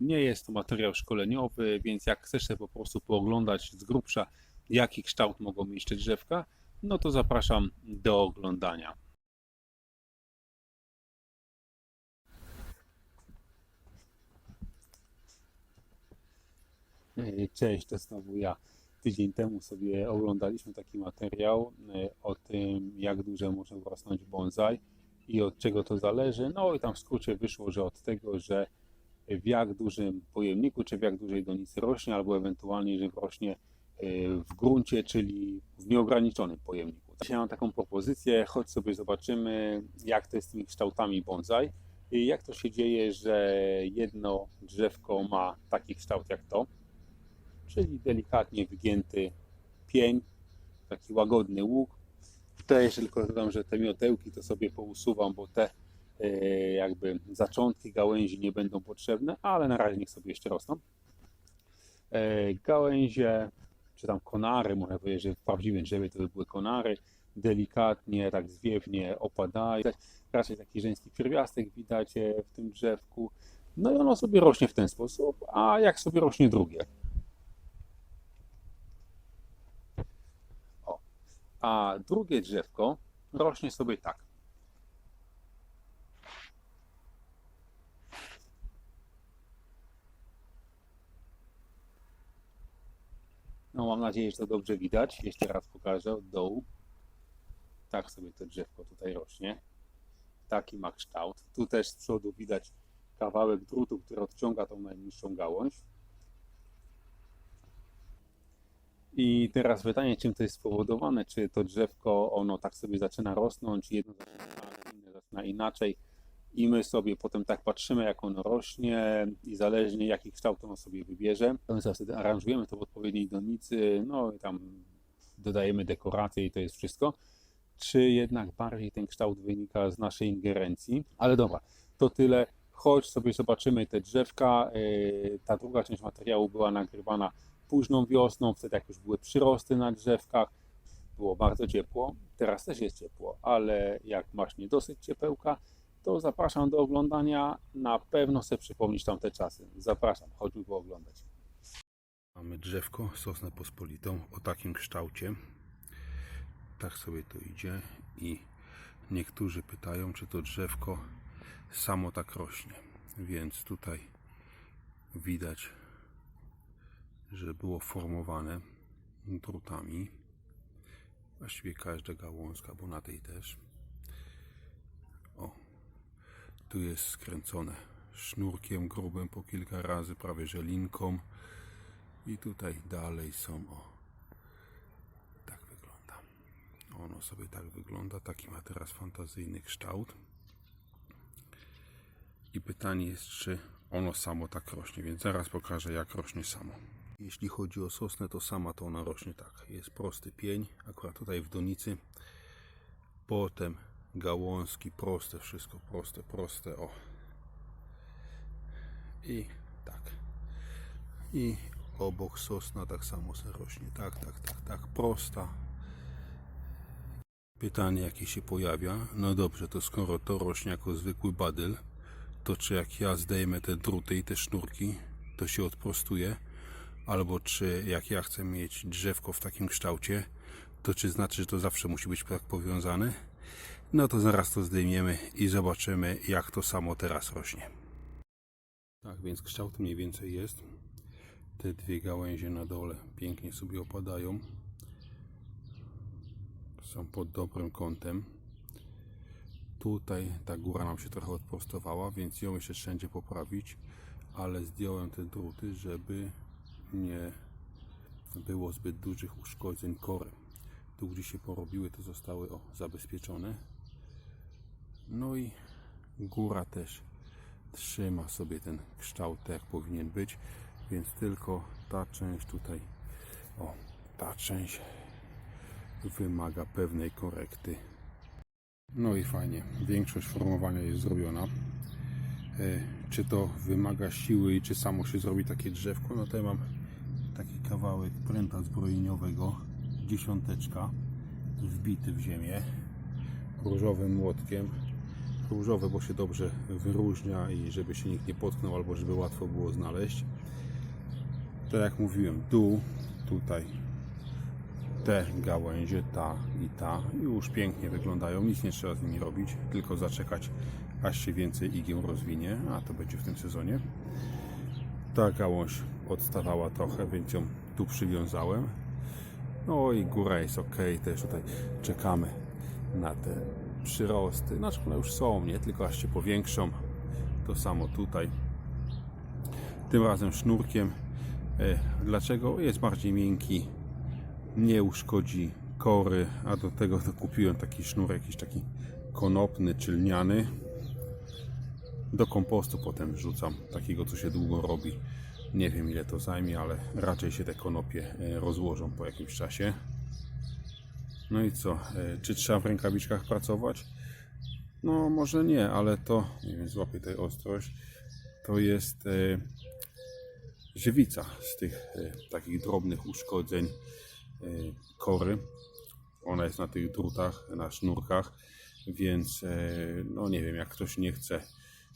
Nie jest to materiał szkoleniowy, więc jak chcesz sobie po prostu pooglądać z grubsza, jaki kształt mogą mieć te drzewka, no to zapraszam do oglądania. Cześć, to znowu ja. Tydzień temu sobie oglądaliśmy taki materiał e, o tym, jak duże może rosnąć bonsai i od czego to zależy. No i tam w skrócie wyszło, że od tego, że w jak dużym pojemniku, czy w jak dużej donicy rośnie, albo ewentualnie, że rośnie e, w gruncie, czyli w nieograniczonym pojemniku. Dzisiaj mam taką propozycję, chodź sobie zobaczymy, jak to jest z tymi kształtami bonsai. I jak to się dzieje, że jedno drzewko ma taki kształt jak to, czyli delikatnie wygięty pień, taki łagodny łuk. Tutaj jeszcze tylko dodam, że te miotełki to sobie pousuwam, bo te jakby zaczątki gałęzi nie będą potrzebne, ale na razie niech sobie jeszcze rosną. E, Gałęzie, czy tam konary, można powiedzieć, że w prawdziwym drzewie to by były konary, delikatnie, tak zwiewnie opadają. Raczej taki żeński pierwiastek widać e, w tym drzewku. No i ono sobie rośnie w ten sposób, a jak sobie rośnie drugie? O. A drugie drzewko rośnie sobie tak. No mam nadzieję, że to dobrze widać. Jeszcze raz pokażę od dołu. Tak sobie to drzewko tutaj rośnie. Taki ma kształt. Tu też z przodu widać kawałek drutu, który odciąga tą najniższą gałąź. I teraz pytanie, czym to jest spowodowane? Czy to drzewko, ono tak sobie zaczyna rosnąć, jedno zaczyna zaczyna inaczej i my sobie potem tak patrzymy, jak ono rośnie i zależnie jaki kształt ono sobie wybierze, my sobie wtedy aranżujemy to w odpowiedniej donicy, no i tam dodajemy dekoracje i to jest wszystko. Czy jednak bardziej ten kształt wynika z naszej ingerencji? Ale dobra, to tyle. Chodź sobie zobaczymy te drzewka. Yy, Ta druga część materiału była nagrywana późną wiosną, wtedy jak już były przyrosty na drzewkach. Było bardzo ciepło, teraz też jest ciepło, ale jak masz nie dosyć ciepełka, to zapraszam do oglądania. Na pewno sobie przypomnisz tamte czasy. Zapraszam, chodźmy pooglądać. Mamy drzewko, sosnę pospolitą o takim kształcie. Tak sobie to idzie i niektórzy pytają, czy to drzewko samo tak rośnie. Więc tutaj widać, że było formowane drutami. Właściwie każda gałązka, bo na tej też. O, tu jest skręcone sznurkiem grubym po kilka razy, prawie że linką. I tutaj dalej są, o, tak wygląda. Ono sobie tak wygląda, taki ma teraz fantazyjny kształt. I pytanie jest, czy ono samo tak rośnie, więc zaraz pokażę, jak rośnie samo. Jeśli chodzi o sosnę, to sama to ona rośnie tak. Jest prosty pień, akurat tutaj w donicy. Potem gałązki proste, wszystko proste, proste, o. I tak. I obok sosna tak samo se rośnie. Tak, tak, tak, tak. Prosta. Pytanie jakie się pojawia. No dobrze, to skoro to rośnie jako zwykły badyl, to czy jak ja zdejmę te druty i te sznurki, to się odprostuje? Albo czy jak ja chcę mieć drzewko w takim kształcie, to czy znaczy, że to zawsze musi być tak powiązane? No to zaraz to zdejmiemy i zobaczymy, jak to samo teraz rośnie. Tak więc kształt mniej więcej jest. Te dwie gałęzie na dole pięknie sobie opadają. Są pod dobrym kątem. Tutaj ta góra nam się trochę odprostowała, więc ją jeszcze wszędzie poprawić, ale zdjąłem te druty, żeby nie było zbyt dużych uszkodzeń kory. Tu gdzie się porobiły, to zostały o, zabezpieczone. No i góra też trzyma sobie ten kształt tak jak powinien być, więc tylko ta część tutaj, o, ta część wymaga pewnej korekty. No i fajnie, większość formowania jest zrobiona. E, Czy to wymaga siły i czy samo się zrobi takie drzewko? No ja mam taki kawałek pręta zbrojeniowego, dziesiąteczka, wbity w ziemię różowym młotkiem, różowe, bo się dobrze wyróżnia i żeby się nikt nie potknął albo żeby łatwo było znaleźć. Tak jak mówiłem, dół tutaj te gałęzie, ta i ta już pięknie wyglądają, nic nie trzeba z nimi robić, tylko zaczekać aż się więcej igieł rozwinie, a to będzie w tym sezonie. Ta gałąź odstawała trochę, więc ją tu przywiązałem. No i góra jest ok, też tutaj czekamy na te przyrosty. Znaczy one już są, nie? Tylko aż się powiększą. To samo tutaj. Tym razem sznurkiem. E, Dlaczego? Jest bardziej miękki, nie uszkodzi kory, a do tego kupiłem taki sznur, jakiś taki konopny czy lniany. Do kompostu potem wrzucam, takiego co się długo robi. Nie wiem ile to zajmie, ale raczej się te konopie e, rozłożą po jakimś czasie. No i co? E, Czy trzeba w rękawiczkach pracować? No może nie, ale to, nie wiem, złapię tej ostrość, to jest e, żywica z tych e, takich drobnych uszkodzeń e, kory. Ona jest na tych drutach, na sznurkach, więc e, no nie wiem, jak ktoś nie chce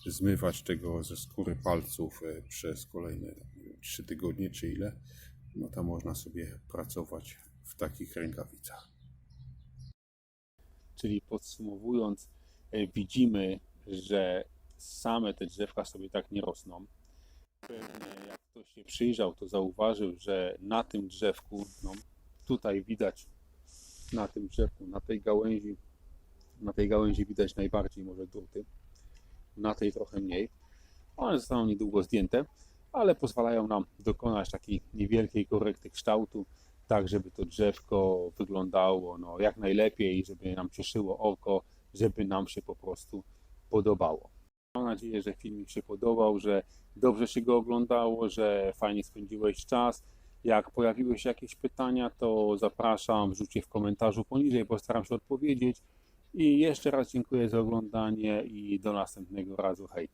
zmywać tego ze skóry palców e, przez kolejne nie wiem, 3 tygodnie czy ile, no to można sobie pracować w takich rękawicach. Czyli podsumowując, e, widzimy, że same te drzewka sobie tak nie rosną. Pewnie jak ktoś się przyjrzał, to zauważył, że na tym drzewku, no tutaj widać, na tym drzewku, na tej gałęzi, na tej gałęzi widać najbardziej może druty, na tej trochę mniej. One zostaną niedługo zdjęte, ale pozwalają nam dokonać takiej niewielkiej korekty kształtu, tak żeby to drzewko wyglądało no, jak najlepiej, żeby nam cieszyło oko, żeby nam się po prostu podobało. Mam nadzieję, że filmik się podobał, że dobrze się go oglądało, że fajnie spędziłeś czas. Jak pojawiły się jakieś pytania, to zapraszam, wrzućcie w komentarzu poniżej, postaram się odpowiedzieć. I jeszcze raz dziękuję za oglądanie i do następnego razu. Hej!